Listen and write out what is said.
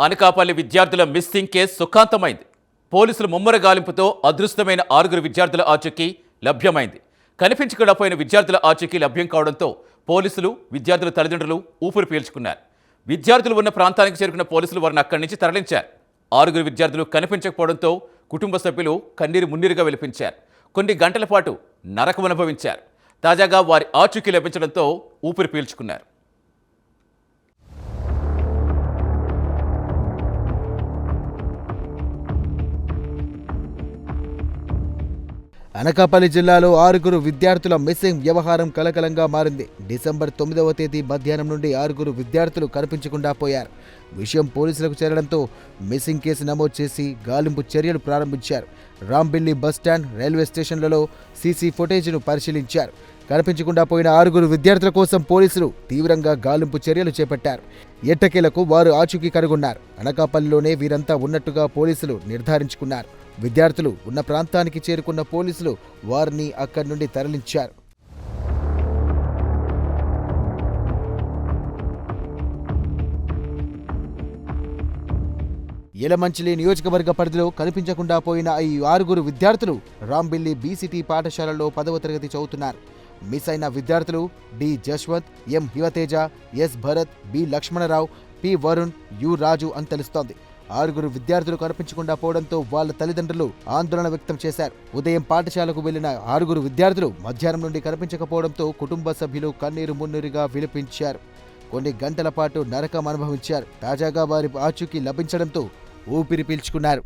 అనకాపల్లి విద్యార్థుల missing case సుఖాంతమైంది. పోలీసుల ముమ్మర గాలింపుతో అదృష్టమైన ఆరుగురు విద్యార్థుల ఆచూకీ లభ్యమైంది. కనిపించకుండా విద్యార్థుల ఆచూకీ లభ్యం కావడంతో పోలీసులు విద్యార్థుల తల్లిదండ్రులు ఊపిరి పీల్చుకున్నారు. విద్యార్థులు ఉన్న ప్రాంతానికి చేరుకున్న పోలీసులు వారిని అక్కడి నుంచి తరలించారు. ఆరుగురు విద్యార్థులు కనిపించకపోవడంతో కుటుంబ సభ్యులు కన్నీరు మున్నీరుగా విలిపించారు. కొన్ని గంటల పాటు నరకం అనుభవించారు. తాజాగా వారి ఆచూకీ లభించడంతో ఊపిరి పీల్చుకున్నారు. అనకాపల్లి జిల్లాలో ఆరుగురు విద్యార్థుల మిస్సింగ్ వ్యవహారం కలకలంగా మారింది. డిసెంబర్ తొమ్మిదవ తేదీ మధ్యాహ్నం నుండి ఆరుగురు విద్యార్థులు కనిపించకుండా పోయారు. విషయం పోలీసులకు చేరడంతో మిస్సింగ్ కేసు నమోదు చేసి గాలింపు చర్యలు ప్రారంభించారు. రాంబిల్లి బస్టాండ్ రైల్వే స్టేషన్లలో సీసీ ఫుటేజ్ను పరిశీలించారు. కనిపించకుండా పోయిన ఆరుగురు విద్యార్థుల కోసం పోలీసులు తీవ్రంగా గాలింపు చర్యలు చేపట్టారు. ఎట్టకేలకు వారు ఆచూకీ కనుగొన్నారు. అనకాపల్లిలోనే వీరంతా ఉన్నట్టుగా పోలీసులు నిర్ధారించుకున్నారు. విద్యార్థులు ఉన్న ప్రాంతానికి చేరుకున్న పోలీసులు వారిని అక్కడి నుండి తరలించారు. ఎలమంచిలి నియోజకవర్గ పరిధిలో కనిపించకుండా పోయిన ఈ ఆరుగురు విద్యార్థులు రాంబిల్లి బీసీటీ పాఠశాలలో పదవ తరగతి చదువుతున్నారు. మిస్ అయిన విద్యార్థులు D Jashwanth M Yuvateja S Bharath B Lakshmanarao P Varun U Raju అని తెలుస్తోంది. ఆరుగురు విద్యార్థులు కనిపించకుండా పోవడంతో వాళ్ళ తల్లిదండ్రులు ఆందోళన వ్యక్తం చేశారు. ఉదయం పాఠశాలకు వెళ్ళిన ఆరుగురు విద్యార్థులు మధ్యాహ్నం నుండి కనిపించకపోవడంతో కుటుంబ సభ్యులు కన్నీరు మున్నీరుగా విలిపించారు. కొన్ని గంటల పాటు నరకం అనుభవించారు. తాజాగా వారి ఆచూకీ లభించడంతో ఊపిరి పీల్చుకున్నారు.